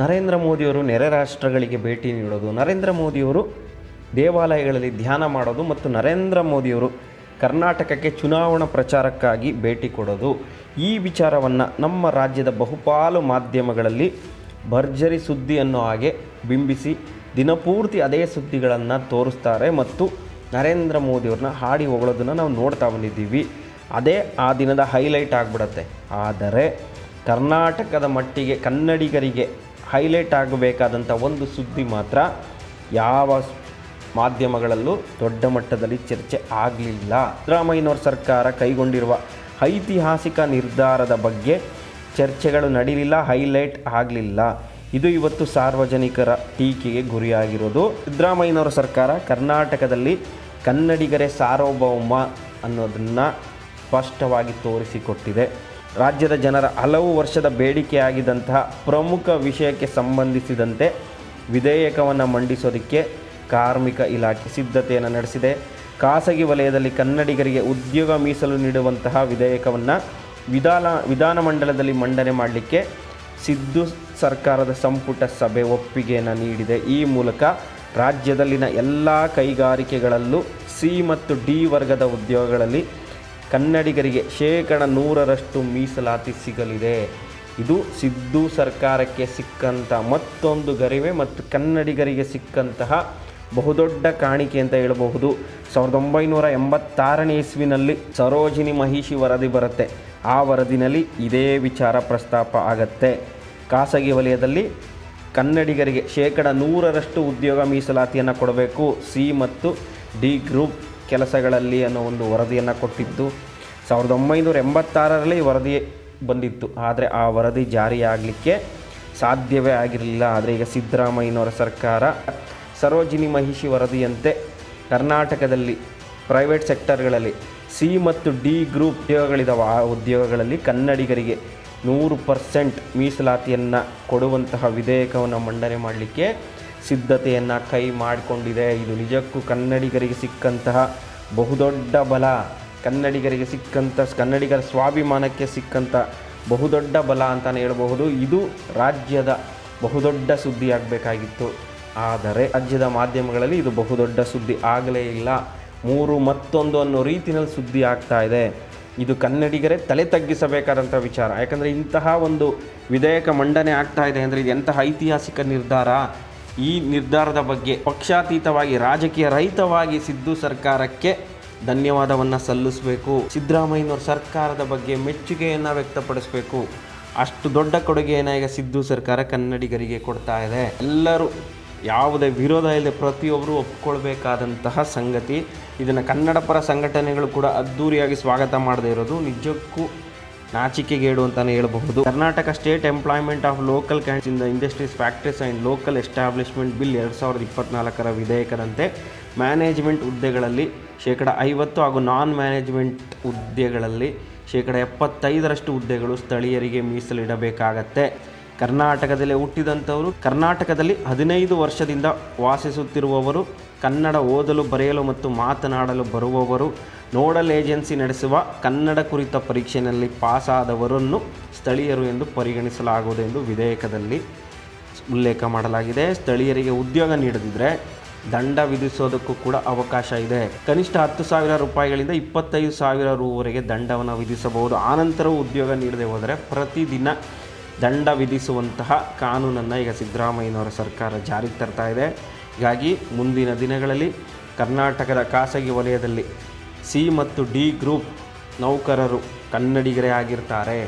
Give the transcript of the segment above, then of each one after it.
ನರೇಂದ್ರ ಮೋದಿಯವರು ನೆರೆ ರಾಷ್ಟ್ರಗಳಿಗೆ ಭೇಟಿ ನೀಡೋದು, ನರೇಂದ್ರ ಮೋದಿಯವರು ದೇವಾಲಯಗಳಲ್ಲಿ ಧ್ಯಾನ ಮಾಡೋದು ಮತ್ತು ನರೇಂದ್ರ ಮೋದಿಯವರು ಕರ್ನಾಟಕಕ್ಕೆ ಚುನಾವಣಾ ಪ್ರಚಾರಕ್ಕಾಗಿ ಭೇಟಿ ಕೊಡೋದು. ಈ ವಿಚಾರವನ್ನು ನಮ್ಮ ರಾಜ್ಯದ ಬಹುಪಾಲು ಮಾಧ್ಯಮಗಳಲ್ಲಿ ಭರ್ಜರಿ ಸುದ್ದಿ ಅನ್ನೋ ಹಾಗೆ ಬಿಂಬಿಸಿ ದಿನಪೂರ್ತಿ ಅದೇ ಸುದ್ದಿಗಳನ್ನು ತೋರಿಸ್ತಾರೆ ಮತ್ತು ನರೇಂದ್ರ ಮೋದಿಯವ್ರನ್ನ ಹಾಡಿ ಹೊಗಳೋದನ್ನು ನಾವು ನೋಡ್ತಾ ಬಂದಿದ್ದೀವಿ. ಅದೇ ಆ ದಿನದ ಹೈಲೈಟ್ ಆಗಿಬಿಡತ್ತೆ. ಆದರೆ ಕರ್ನಾಟಕದ ಮಟ್ಟಿಗೆ ಕನ್ನಡಿಗರಿಗೆ ಹೈಲೈಟ್ ಆಗಬೇಕಾದಂಥ ಒಂದು ಸುದ್ದಿ ಮಾತ್ರ ಯಾವ ಮಾಧ್ಯಮಗಳಲ್ಲೂ ದೊಡ್ಡ ಮಟ್ಟದಲ್ಲಿ ಚರ್ಚೆ ಆಗಲಿಲ್ಲ. ಸಿದ್ದರಾಮಯ್ಯನವ್ರ ಸರ್ಕಾರ ಕೈಗೊಂಡಿರುವ ಐತಿಹಾಸಿಕ ನಿರ್ಧಾರದ ಬಗ್ಗೆ ಚರ್ಚೆಗಳು ನಡೀಲಿಲ್ಲ, ಹೈಲೈಟ್ ಆಗಲಿಲ್ಲ. ಇದು ಇವತ್ತು ಸಾರ್ವಜನಿಕರ ಟೀಕೆಗೆ ಗುರಿಯಾಗಿರೋದು. ಸಿದ್ದರಾಮಯ್ಯನವರ ಸರ್ಕಾರ ಕರ್ನಾಟಕದಲ್ಲಿ ಕನ್ನಡಿಗರೇ ಸಾರ್ವಭೌಮ ಅನ್ನೋದನ್ನು ಸ್ಪಷ್ಟವಾಗಿ ತೋರಿಸಿಕೊಟ್ಟಿದೆ. ರಾಜ್ಯದ ಜನರ ಹಲವು ವರ್ಷದ ಬೇಡಿಕೆಯಾಗಿದ್ದಂತಹ ಪ್ರಮುಖ ವಿಷಯಕ್ಕೆ ಸಂಬಂಧಿಸಿದಂತೆ ವಿಧೇಯಕವನ್ನು ಮಂಡಿಸೋದಕ್ಕೆ ಕಾರ್ಮಿಕ ಇಲಾಖೆ ಸಿದ್ಧತೆಯನ್ನು ನಡೆಸಿದೆ. ಖಾಸಗಿ ವಲಯದಲ್ಲಿ ಕನ್ನಡಿಗರಿಗೆ ಉದ್ಯೋಗ ಮೀಸಲು ನೀಡುವಂತಹ ವಿಧೇಯಕವನ್ನು ವಿಧಾನ ವಿಧಾನಮಂಡಲದಲ್ಲಿ ಮಂಡನೆ ಮಾಡಲಿಕ್ಕೆ ಸಿದ್ದು ಸರ್ಕಾರದ ಸಂಪುಟ ಸಭೆ ಒಪ್ಪಿಗೆಯನ್ನು ನೀಡಿದೆ. ಈ ಮೂಲಕ ರಾಜ್ಯದಲ್ಲಿನ ಎಲ್ಲ ಕೈಗಾರಿಕೆಗಳಲ್ಲೂ ಸಿ ಮತ್ತು ಡಿ ವರ್ಗದ ಉದ್ಯೋಗಗಳಲ್ಲಿ ಕನ್ನಡಿಗರಿಗೆ ಶೇಕಡ ನೂರರಷ್ಟು ಮೀಸಲಾತಿ ಸಿಗಲಿದೆ. ಇದು ಸಿದ್ದು ಸರ್ಕಾರಕ್ಕೆ ಸಿಕ್ಕಂಥ ಮತ್ತೊಂದು ಗರಿವೆ ಮತ್ತು ಕನ್ನಡಿಗರಿಗೆ ಸಿಕ್ಕಂತಹ ಬಹುದೊಡ್ಡ ಕಾಣಿಕೆ ಅಂತ ಹೇಳಬಹುದು. ಸಾವಿರದ ಒಂಬೈನೂರ ಎಂಬತ್ತಾರನೇ ಇಸ್ವಿನಲ್ಲಿ ಸರೋಜಿನಿ ಮಹಿಷಿ ವರದಿ ಬರುತ್ತೆ. ಆ ವರದಿನಲ್ಲಿ ಇದೇ ವಿಚಾರ ಪ್ರಸ್ತಾಪ ಆಗತ್ತೆ. ಖಾಸಗಿ ವಲಯದಲ್ಲಿ ಕನ್ನಡಿಗರಿಗೆ ಶೇಕಡ ನೂರರಷ್ಟು ಉದ್ಯೋಗ ಮೀಸಲಾತಿಯನ್ನು ಕೊಡಬೇಕು. ಸಿ ಮತ್ತು ಡಿ ಗ್ರೂಪ್ ಕೆಲಸಗಳಲ್ಲಿ ಅನ್ನೋ ಒಂದು ವರದಿಯನ್ನು ಕೊಟ್ಟಿತ್ತು ಸಾವಿರದ ಒಂಬೈನೂರ ಎಂಬತ್ತಾರರಲ್ಲಿ ವರದಿ ಬಂದಿತ್ತು. ಆದರೆ ಆ ವರದಿ ಜಾರಿಯಾಗಲಿಕ್ಕೆ ಸಾಧ್ಯವೇ ಆಗಿರಲಿಲ್ಲ. ಆದರೆ ಈಗ ಸಿದ್ದರಾಮಯ್ಯನವರ ಸರ್ಕಾರ ಸರೋಜಿನಿ ಮಹಿಷಿ ವರದಿಯಂತೆ ಕರ್ನಾಟಕದಲ್ಲಿ ಪ್ರೈವೇಟ್ ಸೆಕ್ಟರ್ಗಳಲ್ಲಿ ಸಿ ಮತ್ತು ಡಿ ಗ್ರೂಪ್ ಉದ್ಯೋಗಗಳಿದಾವೆ. ಆ ಉದ್ಯೋಗಗಳಲ್ಲಿ ಕನ್ನಡಿಗರಿಗೆ ನೂರು ಪರ್ಸೆಂಟ್ ಮೀಸಲಾತಿಯನ್ನು ಕೊಡುವಂತಹ ವಿಧೇಯಕವನ್ನು ಮಂಡನೆ ಮಾಡಲಿಕ್ಕೆ ಸಿದ್ಧತೆಯನ್ನು ಕೈ ಮಾಡಿಕೊಂಡಿದೆ. ಇದು ನಿಜಕ್ಕೂ ಕನ್ನಡಿಗರಿಗೆ ಸಿಕ್ಕಂತಹ ಬಹುದೊಡ್ಡ ಬಲ. ಕನ್ನಡಿಗರಿಗೆ ಸಿಕ್ಕಂಥ ಕನ್ನಡಿಗರ ಸ್ವಾಭಿಮಾನಕ್ಕೆ ಸಿಕ್ಕಂಥ ಬಹುದೊಡ್ಡ ಬಲ ಅಂತಲೇ ಹೇಳಬಹುದು. ಇದು ರಾಜ್ಯದ ಬಹುದೊಡ್ಡ ಸುದ್ದಿ ಆಗಬೇಕಾಗಿತ್ತು. ಆದರೆ ರಾಜ್ಯದ ಮಾಧ್ಯಮಗಳಲ್ಲಿ ಇದು ಬಹುದೊಡ್ಡ ಸುದ್ದಿ ಆಗಲೇ ಇಲ್ಲ. ಮೂರು ಮತ್ತೊಂದು ಅನ್ನೋ ರೀತಿಯಲ್ಲಿ ಸುದ್ದಿ ಆಗ್ತಾ ಇದೆ. ಇದು ಕನ್ನಡಿಗರೇ ತಲೆ ತಗ್ಗಿಸಬೇಕಾದಂಥ ವಿಚಾರ. ಯಾಕಂದರೆ ಇಂತಹ ಒಂದು ವಿಧೇಯಕ ಮಂಡನೆ ಆಗ್ತಾ ಇದೆ ಅಂದರೆ ಇದು ಎಂತಹ ಐತಿಹಾಸಿಕ ನಿರ್ಧಾರ? ಈ ನಿರ್ಧಾರದ ಬಗ್ಗೆ ಪಕ್ಷಾತೀತವಾಗಿ, ರಾಜಕೀಯ ರಹಿತವಾಗಿ ಸಿದ್ದು ಸರ್ಕಾರಕ್ಕೆ ಧನ್ಯವಾದವನ್ನು ಸಲ್ಲಿಸಬೇಕು. ಸಿದ್ದರಾಮಯ್ಯನವ್ರ ಸರ್ಕಾರದ ಬಗ್ಗೆ ಮೆಚ್ಚುಗೆಯನ್ನು ವ್ಯಕ್ತಪಡಿಸಬೇಕು. ಅಷ್ಟು ದೊಡ್ಡ ಕೊಡುಗೆಯನ್ನು ಈಗ ಸಿದ್ದು ಸರ್ಕಾರ ಕನ್ನಡಿಗರಿಗೆ ಕೊಡ್ತಾ ಇದೆ. ಎಲ್ಲರೂ ಯಾವುದೇ ವಿರೋಧ ಇಲ್ಲದೆ ಪ್ರತಿಯೊಬ್ಬರು ಒಪ್ಕೊಳ್ಬೇಕಾದಂತಹ ಸಂಗತಿ. ಇದನ್ನು ಕನ್ನಡ ಪರ ಸಂಘಟನೆಗಳು ಕೂಡ ಅದ್ಧೂರಿಯಾಗಿ ಸ್ವಾಗತ ಮಾಡದೇ ಇರೋದು. ನಿಜಕ್ಕೂ ನಾಚಿಕೆಗೇಡು ಅಂತಲೇ ಹೇಳಬಹುದು. Karnataka state employment of local candidates in the industries factories and local establishment bill ಎರಡು ಸಾವಿರದ ಇಪ್ಪತ್ನಾಲ್ಕರ ವಿಧೇಯಕದಂತೆ ಮ್ಯಾನೇಜ್ಮೆಂಟ್ ಹುದ್ದೆಗಳಲ್ಲಿ ಶೇಕಡ ಐವತ್ತು ಹಾಗೂ ನಾನ್ ಮ್ಯಾನೇಜ್ಮೆಂಟ್ ಹುದ್ದೆಗಳಲ್ಲಿ ಶೇಕಡ ಎಪ್ಪತ್ತೈದರಷ್ಟು ಹುದ್ದೆಗಳು ಸ್ಥಳೀಯರಿಗೆ ಮೀಸಲಿಡಬೇಕಾಗತ್ತೆ. ಕರ್ನಾಟಕದಲ್ಲಿ ಹುಟ್ಟಿದಂಥವರು, ಕರ್ನಾಟಕದಲ್ಲಿ ಹದಿನೈದು ವರ್ಷದಿಂದ ವಾಸಿಸುತ್ತಿರುವವರು, ಕನ್ನಡ ಓದಲು ಬರೆಯಲು ಮತ್ತು ಮಾತನಾಡಲು ಬರುವವರು ನೋಡಲ್ ಏಜೆನ್ಸಿ ನಡೆಸುವ ಕನ್ನಡ ಕುರಿತ ಪರೀಕ್ಷೆಯಲ್ಲಿ ಪಾಸಾದವರನ್ನು ಸ್ಥಳೀಯರು ಎಂದು ಪರಿಗಣಿಸಲಾಗುವುದು ಎಂದು ವಿಧೇಯಕದಲ್ಲಿ ಉಲ್ಲೇಖ ಮಾಡಲಾಗಿದೆ. ಸ್ಥಳೀಯರಿಗೆ ಉದ್ಯೋಗ ನೀಡದಿದ್ದರೆ ದಂಡ ವಿಧಿಸೋದಕ್ಕೂ ಕೂಡ ಅವಕಾಶ ಇದೆ. ಕನಿಷ್ಠ ಹತ್ತು ಸಾವಿರ ರೂಪಾಯಿಗಳಿಂದ ಇಪ್ಪತ್ತೈದು ಸಾವಿರ ರೂವರೆಗೆ ದಂಡವನ್ನು ವಿಧಿಸಬಹುದು. ಆನಂತರವೂ ಉದ್ಯೋಗ ನೀಡದೆ ಹೋದರೆ ಪ್ರತಿದಿನ ದಂಡ ವಿಧಿಸುವಂತಹ ಕಾನೂನನ್ನು ಈಗ ಸಿದ್ದರಾಮಯ್ಯನವರ ಸರ್ಕಾರ ಜಾರಿಗೆ ತರ್ತಾ ಇದೆ. ಹೀಗಾಗಿ ಮುಂದಿನ ದಿನಗಳಲ್ಲಿ ಕರ್ನಾಟಕದ ಖಾಸಗಿ ವಲಯದಲ್ಲಿ ಸಿ ಮತ್ತು ಡಿ ಗ್ರೂಪ್ ನೌಕರರು ಕನ್ನಡಿಗರೇ ಆಗಿರ್ತಾರೆ.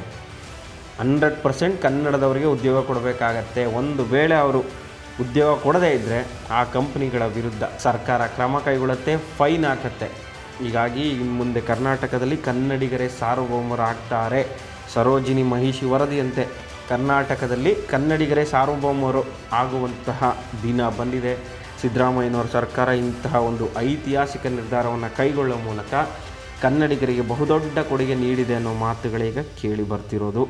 ಹಂಡ್ರೆಡ್ ಪರ್ಸೆಂಟ್ ಕನ್ನಡದವರಿಗೆ ಉದ್ಯೋಗ ಕೊಡಬೇಕಾಗತ್ತೆ. ಒಂದು ವೇಳೆ ಅವರು ಉದ್ಯೋಗ ಕೊಡದೇ ಇದ್ದರೆ ಆ ಕಂಪ್ನಿಗಳ ವಿರುದ್ಧ ಸರ್ಕಾರ ಕ್ರಮ ಕೈಗೊಳ್ಳುತ್ತೆ, ಫೈನ್ ಹಾಕತ್ತೆ. ಹೀಗಾಗಿ ಇನ್ನು ಮುಂದೆ ಕರ್ನಾಟಕದಲ್ಲಿ ಕನ್ನಡಿಗರೇ ಸಾರ್ವಭೌಮರಾಗ್ತಾರೆ. ಸರೋಜಿನಿ ಮಹಿಷಿ ವರದಿಯಂತೆ ಕರ್ನಾಟಕದಲ್ಲಿ ಕನ್ನಡಿಗರೇ ಸಾರ್ವಭೌಮರು ಆಗುವಂತಹ ದಿನ ಬಂದಿದೆ. ಸಿದ್ದರಾಮಯ್ಯನವರ ಸರ್ಕಾರ ಇಂತಹ ಒಂದು ಐತಿಹಾಸಿಕ ನಿರ್ಧಾರವನ್ನು ಕೈಗೊಳ್ಳುವ ಮೂಲಕ ಕನ್ನಡಿಗರಿಗೆ ಬಹುದೊಡ್ಡ ಕೊಡುಗೆ ನೀಡಿದೆ ಅನ್ನೋ ಮಾತುಗಳೀಗ ಕೇಳಿ ಬರ್ತಿರೋದು.